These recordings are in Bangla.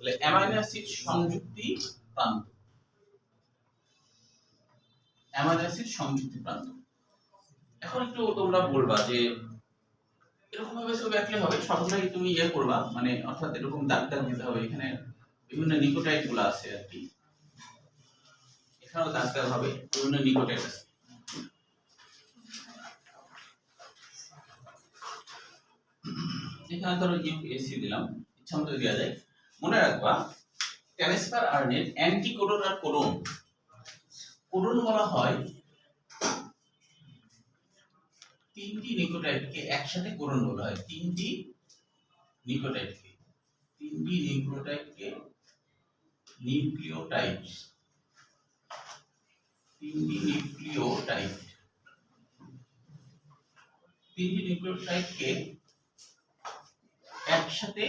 তাহলে অ্যামাইনো অ্যাসিড সংযুক্তি প্রান্ত। অ্যামাইনো অ্যাসিড সংযুক্তি প্রান্ত। এখন একটু তোমরা বলবা যে এরকম ভাবে ছবি আঁকলে হবে সবগুলাই তুমি ইয়ে করবা মানে অর্থাৎ এরকম দাগ দাগ দিতে হবে। এখানে বিভিন্ন নিকোটাইডগুলো আছে আর কি। এখানেও দাগ দাগ হবে, বিভিন্ন নিকোটাইড আছে। এখানে ধরো ইউএসসি দিলাম, ইচ্ছা মতো দেওয়া যায়। মনে রাখবা ট্রান্সফার আরএনএর অ্যান্টি কোডন আর কোডন কোডন বলা হয় তিনটি নিউক্লিওটাইডকে একসাথে কোডন বলা হয়। তিনটি নিউক্লিওটাইডকে। তিনটি নিউক্লিওটাইডকে নিউক্লিওটাইড। তিনটি নিউক্লিওটাইড। তিনটি নিউক্লিওটাইডকে একসাথে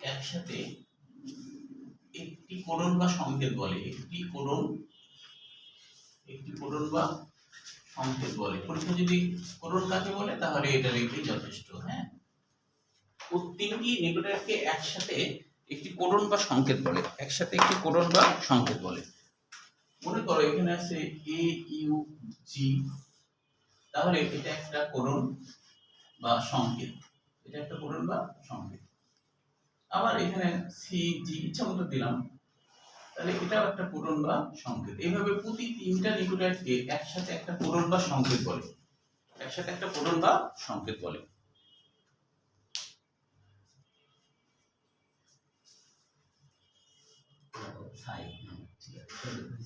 একসাথে একটি কোডন বা সংকেত বলে, একটি কোডন একটি কোডন বা সংকেত বলে। পরীক্ষা যদি কোডন কাকে বলে, তাহলে এটা লিখলেই যথেষ্ট হ্যাঁ? তিনটি নিউক্লিওটাইডকে একসাথে একটি কোডন বা সংকেত বলে, একসাথে একটি কোডন বা সংকেত বলে। মনে করো এখানে আছে এ ইউ জি তাহলে এটা একটা কোডন বা সংকেত। এটা একটা কোডন বা সংকেত। আবার এখানে সি জি ইচ্ছা মতো দিলাম। তাহলে এটাও একটা পূরণ বা সংকেত। এইভাবে প্রতি তিনটা নিউক্লিওটাইডকে একসাথে একটা পূরণ বা সংকেত বলে। একসাথে একটা পূরণ বা সংকেত বলে। সাই ঠিক আছে।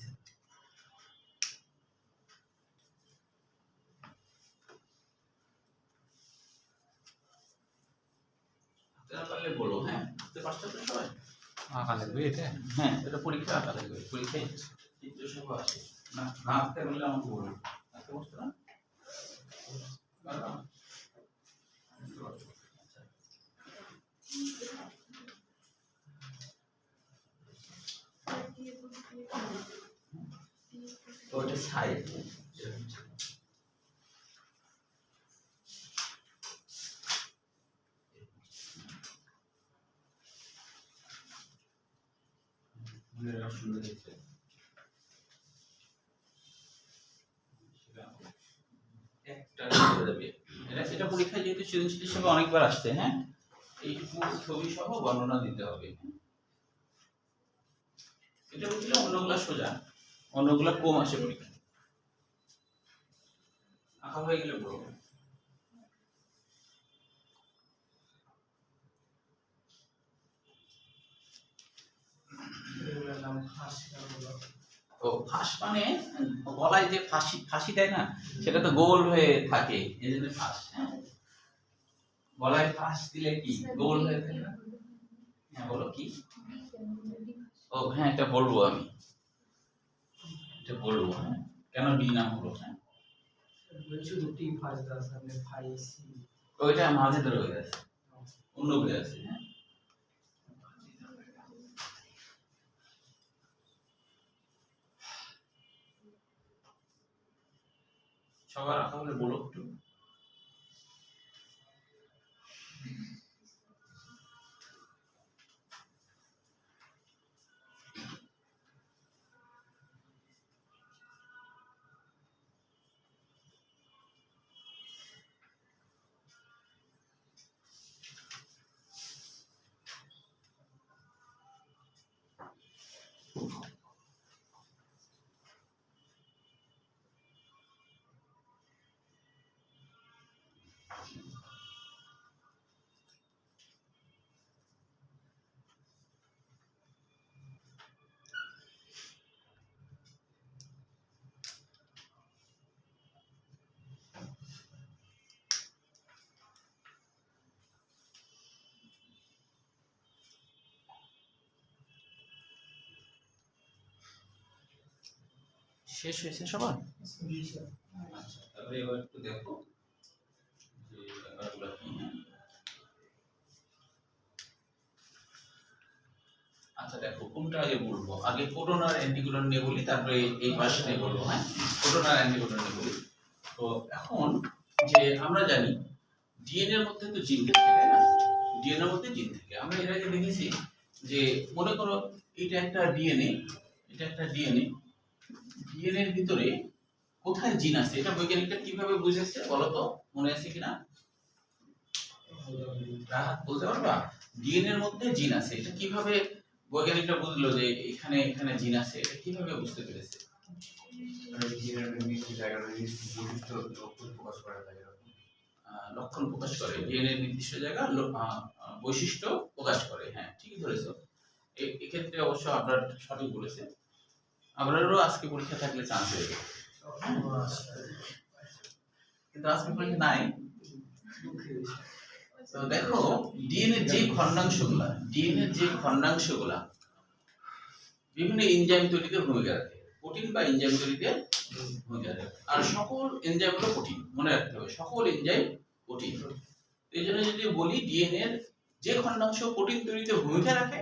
পারলে বলো হ্যাঁ? বুঝতে পারছ তো সবাই? আঁকা লাগবে এটা? হ্যাঁ। এটা পরীক্ষা আঁকা লাগবে পরীক্ষায় চিত্র সহ আসে না না আঁকতে বললে আমাকে বলুন আঁকতে বসতে না। তো এটা সাইড। একটা হয়ে যাবে এটা এটা পরীক্ষায় যেহেতু সৃজনশীল হিসেবে অনেকবার আসছে হ্যাঁ? এইটুকু ছবি সহ বর্ণনা দিতে হবে। এটা বুঝলে অন্যগুলা সোজা। অন্যগুলা কম আসে পরীক্ষা আঁকা হয়ে গেলে ও, ফাঁস মানে গলায় যে ফাঁসি ফাঁসি দেয় না, সেটা তো গোল হয়ে থাকে, এই জন্য ফাঁস হ্যাঁ। গলায় ফাঁস দিলে কি? গোল হয়ে থাকে হ্যাঁ বলো কি? ও হ্যাঁ এটা বলব আমি। এটা বলব হ্যাঁ। কেন ডি নাম হলো হ্যাঁ? শুধু টি আপনি ফাইভ ওইটা মাঝে ধরে হয়ে গেছে। অন্য হয়ে আছে হ্যাঁ? সবার আঁকা হলে বলো একটু শেষ হয়েছে সবার? একটু দেখো? আচ্ছা দেখো, কোনটা আগে বলব? আগে কোডন আর অ্যান্টিকোডন নিয়ে বলি, তারপরে এই পাশে নিয়ে বলব হ্যাঁ? কোডন আর অ্যান্টিকোডন নিয়ে বলি। তো এখন যে আমরা জানি ডিএনএ এর মধ্যে তো জিন থাকে, তাই না? ডিএনএর মধ্যে জিন থাকে। আমরা এর আগে দেখেছি যে, মনে করো, এটা একটা ডিএনএ এটা একটা ডিএনএ ডিএনএ এর ভিতরে কোথায় জিন আছে? এটা বৈজ্ঞানিকটা কীভাবে বুঝেছে বলো তো? মনে আছে কিনা? বলতে পারবা? ডিএনএ এর মধ্যে জিন আছে। এটা কীভাবে বৈজ্ঞানিকরা বুঝলো যে এখানে এখানে জিন আছে? এটা কীভাবে বুঝতে পেরেছে? লক্ষণ প্রকাশ করে। ডিএনএ নির্দিষ্ট জায়গা বৈশিষ্ট্য প্রকাশ করে। হ্যাঁ ঠিকই ধরেছো। এক্ষেত্রে অবশ্য আপনার সঠিক বলেছে। আপনারও আজকে পরীক্ষা থাকলে চান্স হয়ে যাবে। কিন্তু আজকে পরীক্ষা নাই। তো দেখো ডিএনএ যে খণ্ডাংশগুলা ডিএনএ যে খণ্ডাংশগুলা বিভিন্ন এনজাইম তৈরিতে ভূমিকা রাখে। প্রোটিন বা এনজাইম তৈরিতে ভূমিকা রাখে। আর সকল এনজাইম হলো প্রোটিন মনে রাখতে হবে। সকল এনজাইম প্রোটিন এই জন্য যদি বলি ডিএনএ যে খণ্ডাংশ প্রোটিন তৈরিতে ভূমিকা রাখে,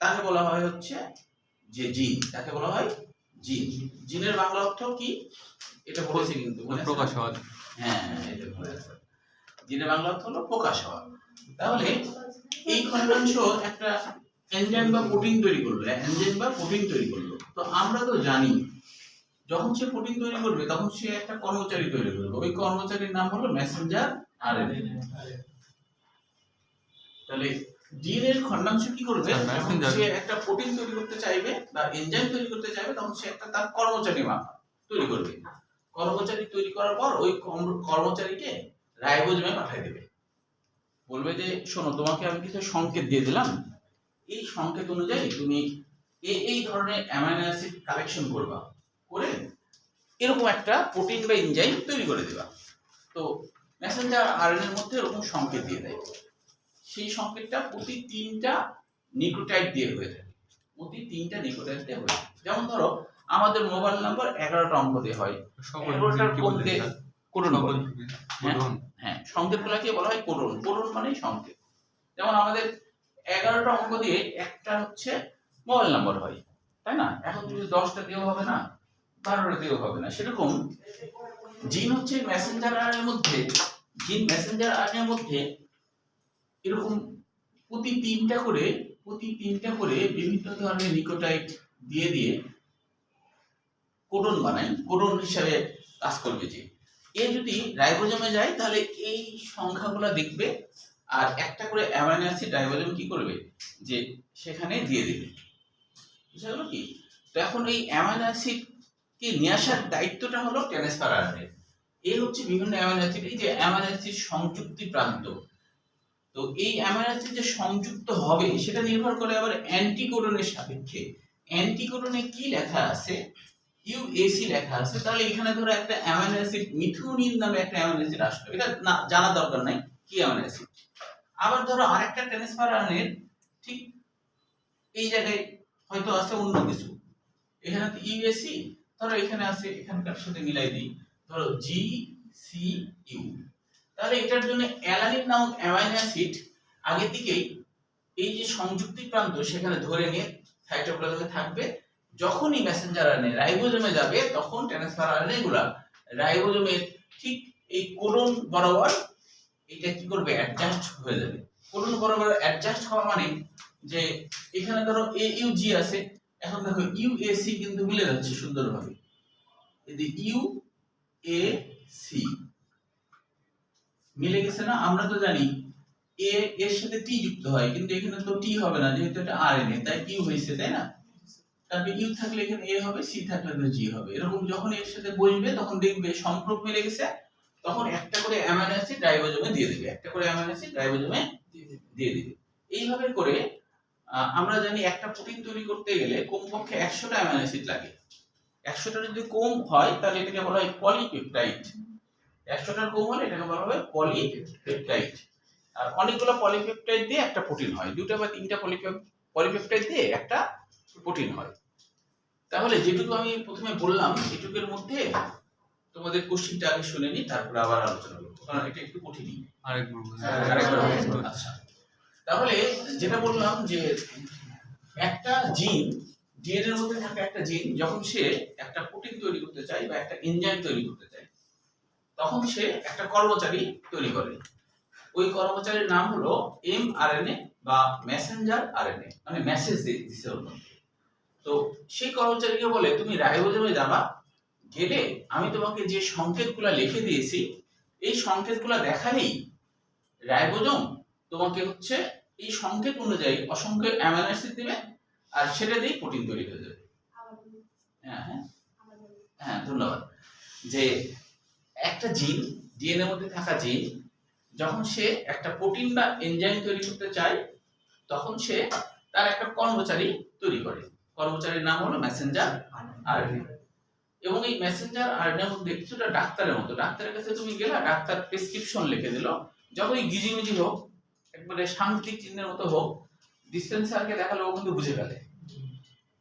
তাকে বলা হয় হচ্ছে যে জিন তাকে বলা হয় জিন। জিনের বাংলা অর্থ কি? এটা বলেছে কিন্তু মনে? প্রকাশ হওয়া হ্যাঁ এটা। জিনের বাংলা অর্থ হলো প্রকাশ হওয়া। তাহলে এই খণ্ডাংশ একটা এনজাইম বা প্রোটিন তৈরি করল এনজাইম বা প্রোটিন তৈরি করল। তো আমরা তো জানি যখন সে প্রোটিন তৈরি করবে তখন সে একটা কর্মচারী তৈরি করবে। ওই কর্মচারীর নাম হলো মেসেঞ্জার আরএনএ তাহলে ডিএনএ এর খণ্ডাংশ কি করবে? messenger। সে একটা প্রোটিন তৈরি করতে চাইবে বা এনজাইম তৈরি করতে চাইবে তখন সে একটা তার কর্মচারী মাপা তৈরি করবে। কর্মচারী তৈরি করার পর ওই কর্মচারীকে রাইবোজোমে পাঠিয়ে দেবে। বলবে যে শোনো তোমাকে আমি কিছু সংকেত দিয়ে দিলাম। এই সংকেত অনুযায়ী তুমি এই এই ধরনের অ্যামাইনো অ্যাসিড কালেকশন করবা। করে এরকম একটা প্রোটিন বা এনজাইম তৈরি করে দিবা। তো মেসেঞ্জার আরএনএ এর মধ্যে এরকম সংকেত দিয়ে দেয়। সেই সংকেতটা প্রতি তিনটা নিউক্লিওটাইড দিয়ে হয়ে থাকে। প্রতি তিনটা নিউক্লিওটাইড দিয়ে হয়ে থাকে। যেমন ধরো আমাদের মোবাইল নাম্বার এগারোটা অঙ্ক দিয়ে হয়। এগারোটার চান? কোডন। হ্যাঁ? সংকেতগুলোকে বলা হয় কোডন। কোডন মানেই সংকেত। যেমন আমাদের এগারোটা অঙ্ক দিয়ে একটা হচ্ছে মোবাইল নাম্বার হয় তাই না? এখন যদি দশটা দিয়েও হবে না বারোটা দিয়েও হবে না সেরকম জিন হচ্ছে মেসেঞ্জার আর্নের মধ্যে। জিন মেসেঞ্জার আর্নের মধ্যে এরকম প্রতি তিনটা করে, প্রতি তিনটা করে বিভিন্ন ধরনের নিকোটাইড দিয়ে দিয়ে কোডন বানাই, কোডন হিসাবে কাজ করবে যে। এ যদি রাইবোজোমে যায়, তাহলে এই সংখ্যাগুলো দেখবে আর একটা করে অ্যামাইনো অ্যাসিড রাইবোজোম কি করবে? যে সেখানে দিয়ে দেবে। বুঝা গেল কি? তো এখন এই অ্যামাইনো অ্যাসিড কে নিয়ে আসার দায়িত্বটা হলো ট্রান্সফার আর্নের এই হচ্ছে বিভিন্ন অ্যামাইনো অ্যাসিড, এই যে অ্যামাইনো অ্যাসিড সংযুক্তি প্রান্ত। তো এই অ্যামাইনো অ্যাসিড যে সংযুক্ত হবে সেটা নির্ভর করে আবার অ্যান্টিকোডনের সাপেক্ষে। অ্যান্টিকোডনে কি লেখা আছে? ইউএসি লেখা আছে। তাহলে এখানে ধরো একটা অ্যামাইনো অ্যাসিড মিথুনিন নামে একটা অ্যামাইনো অ্যাসিড আসলো। এটা না, জানা দরকার নাই কি অ্যামাইনো অ্যাসিড আবার ধরো আরেকটা ট্রান্সফার আর্নের ঠিক এই জায়গায় হয়তো আছে অন্য কিছু। এখানে তো ইউএসি ধরো এখানে আছে, এখানকার সাথে মিলাই দিই। ধরো জি সি ইউ তাহলে এটার জন্য অ্যালানিন নামক অ্যামাইনো অ্যাসিড আগে থেকেই এই যে সংযুক্তি প্রান্ত সেখানে ধরে নিয়ে সাইটোপ্লাজমে থাকবে। যখনই মেসেঞ্জার আরএনএ রাইবোজোমে যাবে, তখন ট্রান্সফার আরএনএ গুলা রাইবোজোমের ঠিক এই কোডন বরাবর এটা কি করবে? অ্যাডজাস্ট হয়ে যাবে। কোডন বরাবর অ্যাডজাস্ট হওয়া মানে যে এখানে ধরো এ ইউ জি আছে, এখন দেখো ইউ এ সি কিন্তু মিলে যাচ্ছে সুন্দরভাবে। এই ইউ এ সি মিলে গেছে না? আমরা তো জানি এ এর সাথে টি যুক্ত হয় কিন্তু এখানে তো টি হবে না যেহেতু এটা আরএনএ তাই ইউ হয়েছে তাই না? তারপরে ইউ থাকলে এখানে এ হবে সি থাকলে এখানে জি হবে। এরকম যখন এর সাথে বসবে তখন দেখবে সম্পর্ক মিলে গেছে তখন একটা করে অ্যামাইনো অ্যাসিড রাইবোজোমে দিয়ে দেবে একটা করে অ্যামাইনো অ্যাসিড রাইবোজোমে দিয়ে দিবে। এইভাবে করে আমরা জানি একটা প্রোটিন তৈরি করতে গেলে কমপক্ষে একশোটা অ্যামাইনো অ্যাসিড লাগে। একশোটা যদি কম হয় তাহলে এটাকে বলা হয় পলিপেপটাইড একশোটার কম হলে এটাকে বলা হবে পলিপেপটাইড। আর অনেকগুলো পলিপেপটাইড দিয়ে একটা প্রোটিন হয়। দুটো বা তিনটা পলিপেপটাইড দিয়ে একটা প্রোটিন হয়। তাহলে যেটুকু আমি প্রথমে বললাম এটুকুর মধ্যে তোমাদের কোশ্চিনটা আগে শুনে নি তারপরে আবার আলোচনা করব। কারণ এটা একটু কঠিনই। আরেকবার। হ্যাঁ। আচ্ছা। তাহলে যেটা বললাম যে একটা জিন ডিএনএ এর মধ্যে থাকা একটা জিন যখন সে একটা প্রোটিন তৈরি করতে চায় বা একটা এনজাইম তৈরি করতে চায় তখন সে একটা কর্মচারী তৈরি করে। ওই কর্মচারীর নাম হলো এম আর এন এ বা মেসেঞ্জার আরএনএ মানে মেসেজ দিচ্ছে ওর মধ্যে। তো সেই কর্মচারীকে বলে তুমি রাইবোজোমে যাবা গেলে আমি তোমাকে যে সংকেতগুলো লিখে দিয়েছি এই সংকেতগুলো দেখালেই রাইবোজোম তোমাকে হচ্ছে এই সংকেত অনুযায়ী অসংখ্য অ্যামাইনো অ্যাসিড দিবে আর সেটা দিয়েই প্রোটিন তৈরি হয়ে যাবে। হ্যাঁ হ্যাঁ। হ্যাঁ ধন্যবাদ। যে একটা জিন ডিএনএ মধ্যে থাকা জিন যখন সে একটা প্রোটিন বা এনজাইম তৈরি করতে চায়, তখন সে তার একটা কর্মচারী তৈরি করে। কর্মচারীর নাম হলো মেসেঞ্জার আরএনএ এবং এই মেসেঞ্জার আরএনএ মধ্যে কিছুটা ডাক্তারের মতো। ডাক্তারের কাছে তুমি গেলে, ডাক্তার প্রেসক্রিপশন লিখে দিল। যতই গিজিমিজি হোক, একবারে সাংকেতিক চিহ্নের মতো হোক ডিসপেন্সারকে দেখালে, ও কিন্তু বুঝে ফেলে।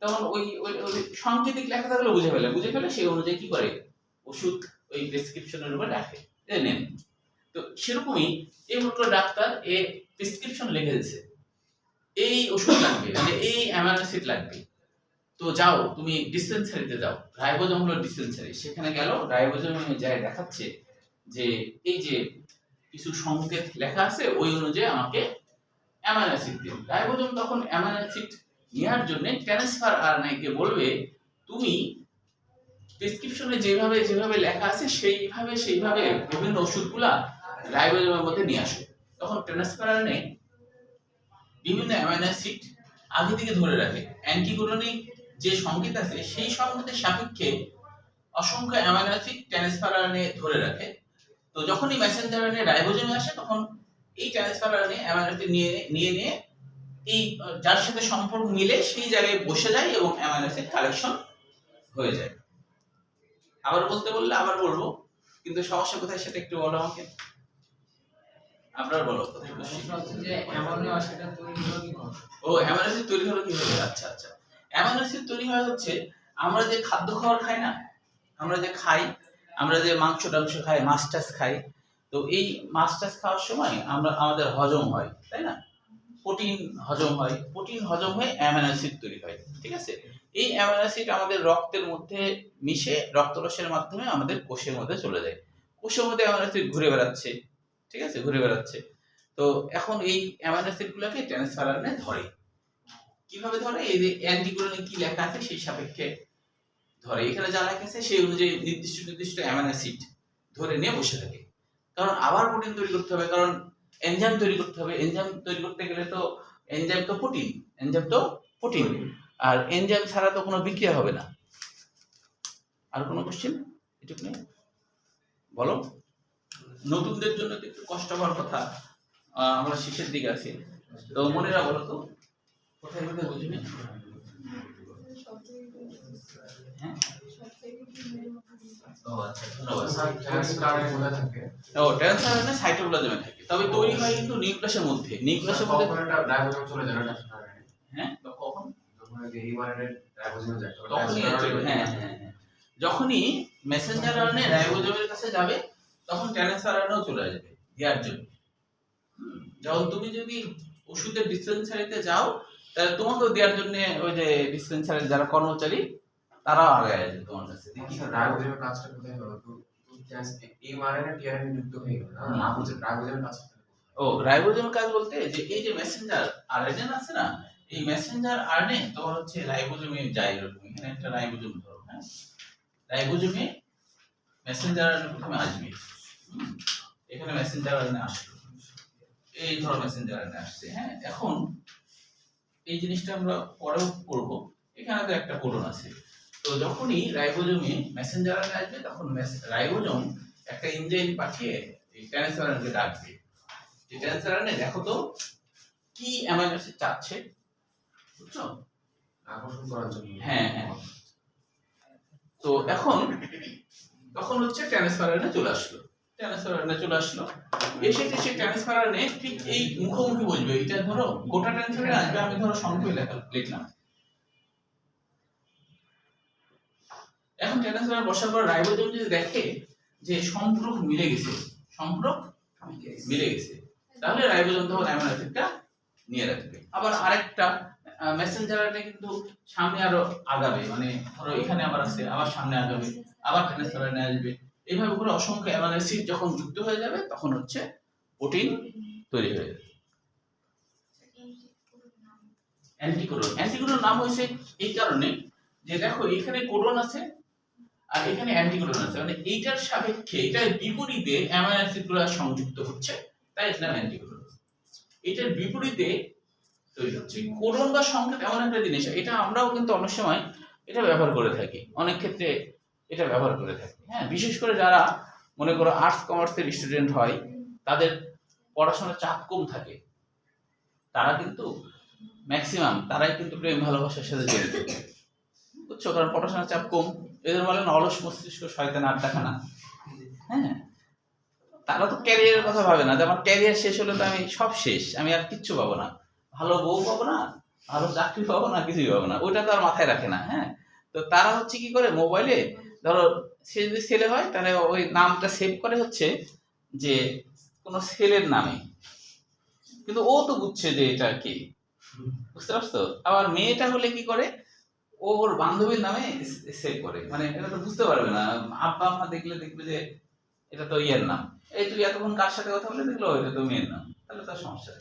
তখন ওই ওই সাংকেতিক লেখা থাকলে বুঝে ফেলে। বুঝে ফেলে সেই অনুযায়ী কি করে? ওষুধ ওই প্রেসক্রিপশনের উপর রাখে। নেন। তো সেরকমই এই মতো ডাক্তার, এ প্রেসক্রিপশন লিখে দিচ্ছে এই ওষুধ লাগবে মানে এই অ্যামাইনো অ্যাসিড লাগবে। তো যাও, তুমি ডিসপেন্সারিতে যাও। রাইবোজম হলো ডিসপেন্সারি সেখানে গেল, রাইবোজম যায় দেখাচ্ছে যে এই যে কিছু সংকেত লেখা আছে, ওই অনুযায়ী আমাকে অ্যামাইনো অ্যাসিড দিন। রাইবোজম তখন অ্যামাইনো অ্যাসিড নেওয়ার জন্য ট্রান্সফার আরএনএ বলবে, তুমি প্রেসক্রিপশনে যেভাবে যেভাবে লেখা আছে, সেইভাবে সেইভাবে বিভিন্ন ওষুধগুলা রাইবোজোমের মধ্যে নিয়ে আসো। তখন ট্রান্সফার আরএনএ বিভিন্ন অ্যামাইনো অ্যাসিড আগে থেকে ধরে রাখে। অ্যান্টিকোডনিক যে সংকেত আছে, সেই সংকেতের সাপেক্ষে অসংখ্য অ্যামাইনো অ্যাসিড ট্রান্সফার আরএনএ ধরে রাখে। তো যখনই মেসেঞ্জার আরএনএ রাইবোজোমে আসে, তখন এই ট্রান্সফার আরএনএ অ্যামাইনো অ্যাসিড নিয়ে নিয়ে নিয়ে এই, যার সাথে সম্পর্ক মিলে সেই জায়গায় বসে যায় এবং অ্যামাইনো অ্যাসিড কালেকশন হয়ে যায়। আবার বলতে বললে আবার বলব কিন্তু সমস্যা কোথায় সেটা একটু বলো আমাকে। আপনার বলো কোথায় প্রশ্ন সমস্যা? হচ্ছে যে অ্যামোনিয়া অ্যাসিডটা তৈরি হলো কি করে? ও তৈরি হলো কীভাবে আচ্ছা আচ্ছা। তৈরি হয় হচ্ছে আমরা যে খাদ্য খাবার খাই না আমরা যে খাই আমরা যে মাংস টাংস খাই মাছ টাছ খাই তো এই মাছ টাছ খাওয়ার সময় আমরা আমাদের হজম হয় তাই না? প্রোটিন হজম হয় প্রোটিন হজম হয়ে অ্যামাইনো অ্যাসিড তৈরি হয় ঠিক আছে? এই অ্যামাইনো অ্যাসিড আমাদের রক্তের মধ্যে মিশে রক্তরসের মাধ্যমে আমাদের কোষের মধ্যে চলে যায়। কোষের মধ্যে অ্যামাইনো অ্যাসিড ঘুরে বেড়াচ্ছে, ঠিক আছে? ঘুরে বেড়াচ্ছে। তো এখন এই অ্যামাইনো অ্যাসিড গুলোকে ট্রান্সফারারে ধরে। কীভাবে ধরে? এই যে অ্যান্টিকোডনে কি লেখা আছে সেই সাপেক্ষে ধরে। এখানে যা লেখা আছে সেই অনুযায়ী নির্দিষ্ট নির্দিষ্ট অ্যামাইনো অ্যাসিড ধরে নিয়ে বসে থাকে। কারণ আবার প্রোটিন তৈরি করতে হবে, কারণ এনজাইম তৈরি করতে হবে। এনজাইম তৈরি করতে গেলে তো এনজাইম তো প্রোটিন এনজাইম তো প্রোটিন আর এনজাইম ছাড়া তো কোনো বিক্রিয়া হবে না। আর কোনো কোশ্চেন এটুকু নেই? বলো। নতুনদের জন্য তো একটু কষ্টকর কথা। আমরা শেষের দিকে আছি। তো মনেরা বলো তো কোথায় কোথায় বুঝবে হ্যাঁ? আচ্ছা থাকে। তবে তৈরি হয় কিন্তু নিউক্লিয়াসের মধ্যে। নিউক্লিয়াসের মধ্যে হ্যাঁ হ্যাঁ হ্যাঁ হ্যাঁ। যখনই মেসেঞ্জার আরএনএ রাইবোজোমের কাছে যাবে তখন ট্রান্সফার আরএনএও চলে যাবে দেওয়ার জন্য। যখন তুমি যদি ওষুধের ডিসপেন্সারিতে যাও তাহলে তোমাকেও দেওয়ার জন্য ওই যে ডিসপেন্সারির যারা কর্মচারী তারাও আগে আসবে তোমার কাছে। যে কি ও রাইবোজোমের কাজ বলতে যে এই যে মেসেঞ্জার আরএনএ আছে না এই মেসেঞ্জার আরএনএ তোমার হচ্ছে রাইবোজোমে যায় এরকম। এখানে একটা রাইবোজোম ধরো হ্যাঁ? রাইবোজোমে মেসেঞ্জার আরএনএ প্রথমে আসবে। এখানে মেসেঞ্জার আরএনএ আসবে এই ধরো মেসেঞ্জার আরএনএ আসছে হ্যাঁ? এখন এই জিনিসটা আমরা পরেও করব। এখানে তো একটা কোডন আছে। তো যখনই রাইবোজোমে মেসেঞ্জার আরএনএ আসবে, তখন রাইবোজোম একটা এনজাইম পাঠিয়ে এই ট্রান্সফার আরএনএ ডাকবে। যে ট্রান্সফার আরএনএ দেখো তো কি অ্যামাইনো অ্যাসিড চাচ্ছে। বুঝছ? হ্যাঁ, হ্যাঁ। তো এখন তখন হচ্ছে ট্রান্সফার আরএনএ চলে আসলো। চলে আসলো। এসে ঠিক এই মুখোমুখি বসবে। এটা ধরো গোটা ট্রান্সফার আসবে আমি ধরো সংখ্যা লেখা লিখলাম। এখন ট্রান্সফার বসার পর রাইবোজোম যদি দেখে যে সম্পূরক মিলে গেছে সম্পূরক মিলে গেছে তাহলে রাইবোজোম তখন অ্যামাইনো অ্যাসিডটা নিয়ে রাখবে। আবার আরেকটা মেসেঞ্জার আরএনএ কিন্তু সামনে আরও আগাবে মানে ধরো এখানে আবার আছে আবার সামনে আগাবে, আবার ট্রান্সফার আসবে। এইভাবে করে অসংখ্য অ্যামাইনো অ্যাসিড যখন যুক্ত হয়ে যাবে, তখন হচ্ছে প্রোটিন তৈরি হয়ে যাবে। অ্যান্টিকোডন অ্যান্টিকোডন নাম হয়েছে এই কারণে যে দেখো, এখানে কোডন আছে আর এখানে অ্যান্টিকোডন আছে। মানে এইটার সাপেক্ষে, এটার বিপরীতে অ্যামাইনো অ্যাসিডগুলো সংযুক্ত হচ্ছে, তাই এর নাম অ্যান্টিকোডন এটার বিপরীতে তৈরি বা সংকেত এমন একটা জিনিস, এটা আমরাও কিন্তু অনেক সময় এটা ব্যবহার করে থাকি। অনেক ক্ষেত্রে এটা ব্যবহার করে থাকি। হ্যাঁ বিশেষ করে যারা মনে করো আর্টস কমার্সের স্টুডেন্ট হয়, তাদের পড়াশোনার চাপ কম থাকে। তারা কিন্তু ম্যাক্সিমাম তারাই কিন্তু প্রেম, ভালোবাসার সাথে জড়িত। বুঝছ? কারণ পড়াশোনার চাপ কম। এদের বলে অলস মস্তিষ্ক শয়তান আড্ডাখানা। হ্যাঁ? তারা তো ক্যারিয়ারের কথা ভাবে না। যে আমার ক্যারিয়ার শেষ হলে তো আমি সব শেষ, আমি আর কিচ্ছু পাবো না। ভালো বউ পাবো না, ভালো চাকরি পাবো না, কিছুই পাবো না। ওইটা তো আর মাথায় রাখে না হ্যাঁ? তো তারা হচ্ছে কি করে মোবাইলে ধরো সে যদি ছেলে হয়, তাহলে ওই নামটা সেভ করে হচ্ছে যে কোনো ছেলের নামে। কিন্তু ও তো বুঝছে যে এটা কি। বুঝতে পারছ? আবার মেয়েটা হলে কি করে, ও ওর বান্ধবীর নামে সেভ করে। মানে এটা তো বুঝতে পারবে না। আব্বা আম্মা দেখলে দেখবে যে এটা তো ইয়ের নাম। এই তুই এতক্ষণ কার সাথে কথা বলে দেখল? এটা তো মেয়ের নাম। তাহলে তার সমস্যা।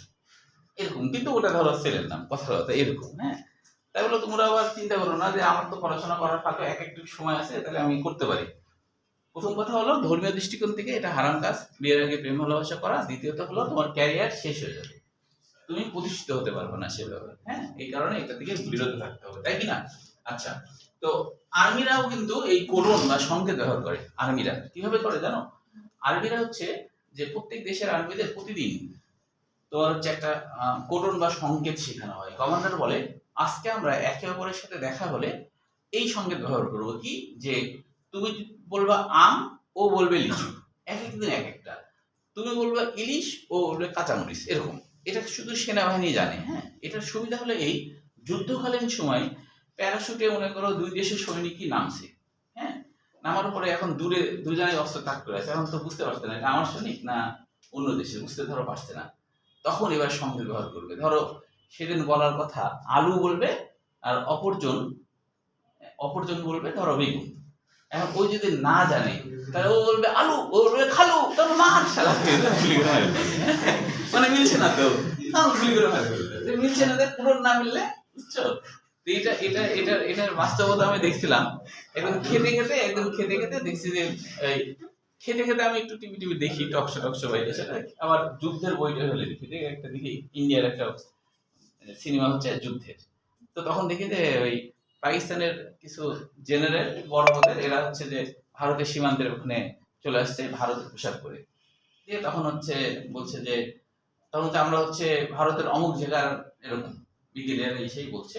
এরকম। কিন্তু ওটা ধরো ছেলের নাম কথা কথা এরকম হ্যাঁ? তাই বলে তোমরা আবার চিন্তা করো না যে আমার তো পড়াশোনা করার ফাঁকে এক একটু সময় আছে, তাহলে আমি করতে পারি। প্রথম কথা হলো, ধর্মীয় দৃষ্টিকোণ থেকে এটা হারাম কাজ। বিয়ের আগে প্রেম ভালোবাসা করা, দ্বিতীয়ত হলো তোমার ক্যারিয়ার শেষ হয়ে যাবে। তুমি প্রতিষ্ঠিত হতে পারবে না সেভাবে হ্যাঁ? এই কারণে এটা থেকে বিরত থাকতে হবে, তাই কি না? আচ্ছা তো আর্মিরাও কিন্তু এই কোডন বা সংকেত ব্যবহার করে আর্মিরা কীভাবে করে জানো? আর্মিরা হচ্ছে যে প্রত্যেক দেশের আর্মিদের প্রতিদিন তোমার হচ্ছে একটা কোডন বা সংকেত শেখানো হয়। কমান্ডার বলে, আজকে আমরা একে অপরের সাথে দেখা হলে এই সংকেত ব্যবহার করব কি? যে তুমি বলবা আম, ও বলবে লিচু। এক এক দিন এক একটা। তুমি বলবা ইলিশ, ও বলবে কাঁচামরিচ। এরকম। এটা শুধু সেনাবাহিনী জানে হ্যাঁ? এটার সুবিধা হলো এই, যুদ্ধকালীন সময় প্যারাশুটে মনে করো দুই দেশের সৈনিকই নামছে হ্যাঁ? নামার পরে এখন দূরে দুজনে অস্ত্র তাক করে আছে। এখন তো বুঝতে পারছে না, এটা আমার সৈনিক না অন্য দেশে? বুঝতে ধরো পারছে না। তখন এবার সংকেত ব্যবহার করবে। ধরো, সেদিন বলার কথা, আলু বলবে আর অপরজন অপরজন বলবে, ধরো, বেগুন। এখন ওই যদি না জানে, তাহলে ও বলবে, আলু! ও বলবে, খালু। মানে মিলছে না তো। মিলছে না পুরো না মিললে, বুঝছ? এটা এটা এটা, এটার বাস্তবতা আমি দেখছিলাম। একদম খেতে খেতে, একদম খেতে খেতে দেখছি যে খেতে খেতে আমি একটু টিভি টিভি দেখি টকশো টকশো বাইরে। সেটা আবার যুদ্ধের বইটা হলে দেখি একটা দেখি ইন্ডিয়ার একটা সিনেমা হচ্ছে যুদ্ধের। তো তখন দেখি যে ওই পাকিস্তানের কিছু জেনারেল বড় পদের এরা হচ্ছে যে ভারতের সীমান্তের ওখানে চলে আসছে ভারতের পোশাক পরে। দিয়ে তখন হচ্ছে বলছে যে তখন হচ্ছে আমরা হচ্ছে ভারতের অমুক জায়গার এরকম ব্রিগেডিয়ার এসেই বলছে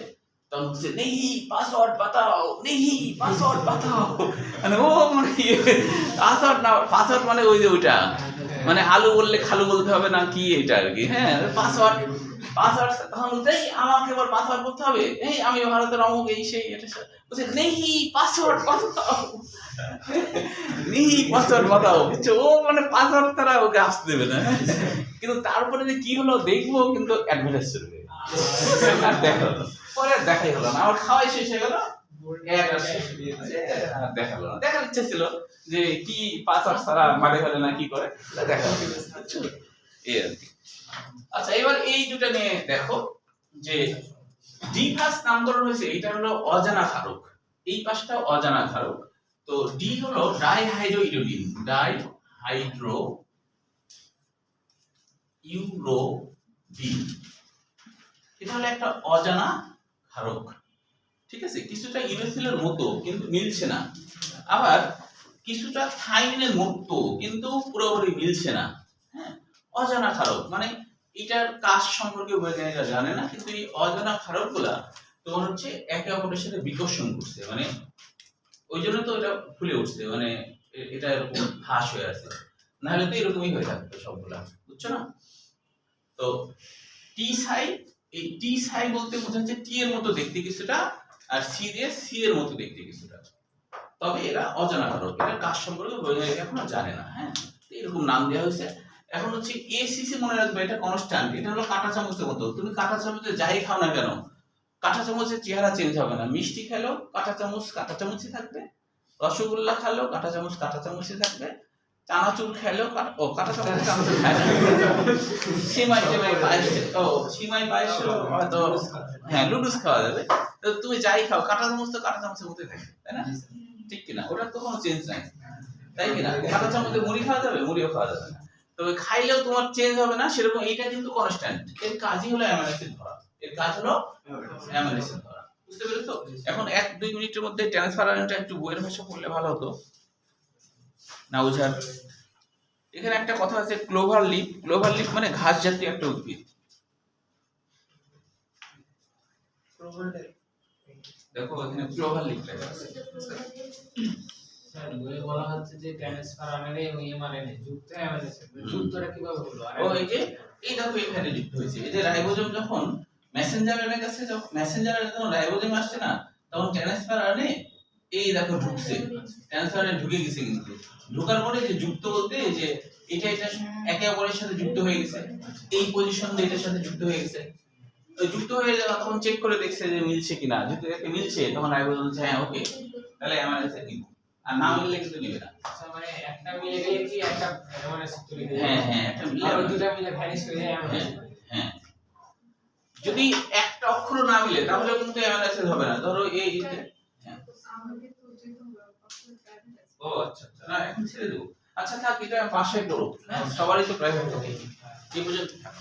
তখন বলছে নেহি পাসওয়ার্ড বাতাও মানে পাসওয়ার্ড মানে ওই যে মানে আলু বললে খালু বলতে হবে না কি এটা আর কি হ্যাঁ পাসওয়ার্ড পাসওয়ার্ড এই আমাকে পাসওয়ার্ড করতে হবে এই আমি ভারতের অমুক এই সেই এটা বলছে নেহি পাসওয়ার্ড নেহি পাসওয়ার্ড ও মানে পাসওয়ার্ড তারা ওকে আসতে দেবে না কিন্তু তারপরে যে কি হলো দেখব কিন্তু দেখা। পরে দেখাই হলো না। আমার খাওয়াই শেষ হয়ে গেল। হয়ে হলো না। দেখার ইচ্ছা ছিল যে কি পাসওয়ার্ড ছাড়া মারে ফেলে না কি করে। দেখা? এই আর কি। আচ্ছা এবার এই দুটো নিয়ে দেখো যে ডি ফার্স্ট নামকরণ হয়েছে এটা হলো অজানা ক্ষারক এই পাশটা অজানা ক্ষারক তো ডি হলো dihydro urine di hydro uro D এটা হলো একটা অজানা ক্ষারক ঠিক আছে? কিছুটা ইউরেসিলের মতো, কিন্তু মিলছে না। আবার কিছুটা থাইমিনের মতো, কিন্তু পুরোপুরি মিলছে না। হ্যাঁ? অজানা ক্ষারক মানে এটার কাজ সম্পর্কে বৈজ্ঞানিকরা জানে না, কিন্তু এই অজানা ক্ষারকগুলা তোমার হচ্ছে একে অপরের সাথে বিকর্ষণ করছে। মানে ওই জন্য তো এটা ফুলে উঠছে। মানে এটা এরকম ফাঁস হয়ে আছে। নাহলে তো এরকমই হয়ে থাকতো সবগুলা। বুঝছ না? তো টি সাই এই টি সাই বলতে বোঝাচ্ছে টি এর মতো দেখতে কিছুটা আর সি দিয়ে সি এর মতো দেখতে কিছুটা। তবে এরা অজানা কারক এটা কাজ সম্পর্কে বৈজ্ঞানিক এখনও জানে না হ্যাঁ? এরকম নাম দেওয়া হয়েছে। এখন হচ্ছে এসিসি মনে রাখবে, এটা কনস্ট্যান্ট এটা হলো কাঁটা চামচের মতো। তুমি কাঁটা চামচে যাই খাও না কেন, কাঁটা চামচের চেহারা চেঞ্জ হবে না। মিষ্টি খেলো, কাঁটা চামচ কাঁটা চামচই থাকবে। রসগোল্লা খেলেও কাঁটা চামচ কাঁটা চামচই থাকবে। কাটা ও কাটা খায় সিমাই ও, সিমাই হয়তো হ্যাঁ খাওয়া যাবে। তো তুমি যাই খাও, কাটা চামচ তো কাটা চামচের মধ্যে থাকে, তাই না? ঠিক কিনা? তো কোনো চেঞ্জ নাই। তাই কিনা? কাটা চামচে মুড়ি খাওয়া যাবে? মুড়িও খাওয়া যাবে না। তবে খাইলেও তোমার চেঞ্জ হবে না, সেরকম এইটা কিন্তু কনস্ট্যান্ট এর কাজই হলো অ্যামাইনো ধরা। এর কাজ হলো অ্যামাইনো ধরা। বুঝতে পেরেছ? এখন এক দুই মিনিটের মধ্যে ট্রান্সফারেন্টটা একটু বইয়ের ভাষা পড়লে ভালো হতো। না বুঝার এখানে একটা কথা আছে ক্লোভার লিপ ক্লোভার লিপ মানে ঘাস জাতীয় একটা উদ্ভিদ। দেখো এখানে ক্লোভার লিপ লেখা আছে। বলা হচ্ছে যে ট্রান্সফার এমআরএনএ যুক্ত যুক্তটা কীভাবে হলো? ও এই যে এই দেখো এখানে যুক্ত হয়েছে। এই যে রাইবোজোম যখন মেসেঞ্জারের কাছে যখন মেসেঞ্জারের যখন রাইবোজোম আসছে না তখন ট্রান্সফার আনে এই দেখো ঢুকছে। ট্রান্সফারে ঢুকে গেছে কিন্তু। ঢোকার পরে যে যুক্ত বলতে যে এটা এটা একে অপরের সাথে যুক্ত হয়ে গেছে। এই পজিশন দিয়ে এটার সাথে যুক্ত হয়ে গেছে। যুক্ত হয়ে যাওয়া তখন চেক করে দেখছে যে মিলছে কিনা। যদি দেখে মিলছে তখন রাইবোজোম বলছে হ্যাঁ ওকে তাহলে আমার কাছে নিব আর না মিললে কিন্তু নিবে না। আচ্ছা মানে একটা মিলে গেলে কি একটা এমআরএনএ তৈরি হয়ে হ্যাঁ হ্যাঁ একটা মিললে আর। দুটা মিলে ভ্যানিশ করে যায় হ্যাঁ হ্যাঁ। যদি একটা অক্ষর না মিলে তাহলে কিন্তু অ্যানালাইসিস হবে না। ধরো এই হ্যাঁ। ও আচ্ছা আচ্ছা। না, এখন ছেড়ে দেবো। আচ্ছা থাক, এটা পাশে করো হ্যাঁ সবারই তো প্রাইভেট থাকে এই পর্যন্ত থাক।